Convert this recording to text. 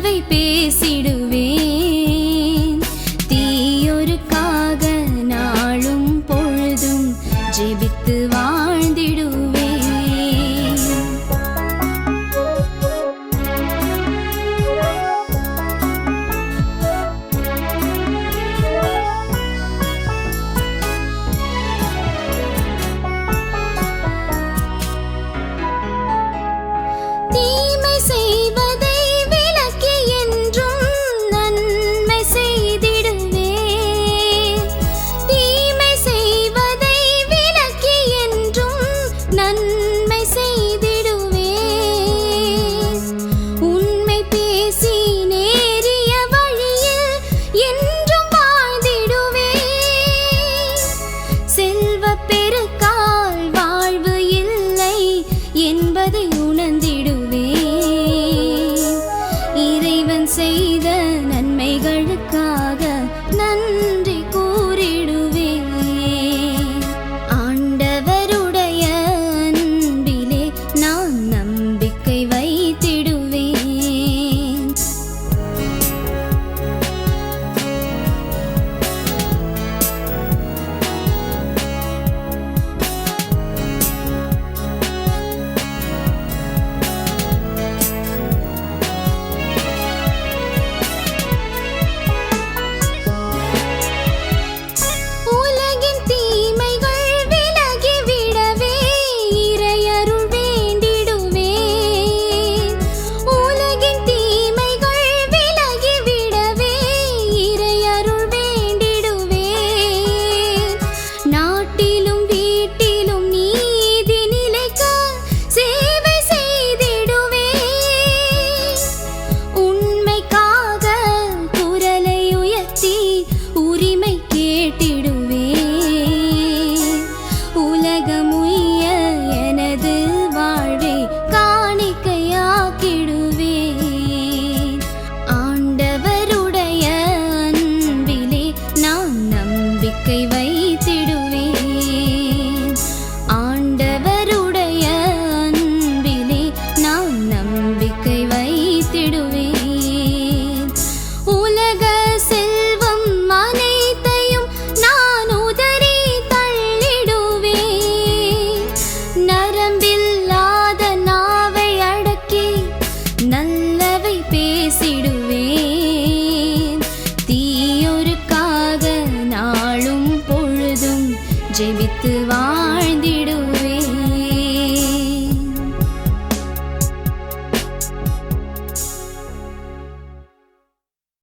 நல்லவை பேசிடுவேன். தீயொருக்காக நாளும் பொழுதும் ஜெபித்து வா இறைவன் செய்த நன்மைகளுக்கு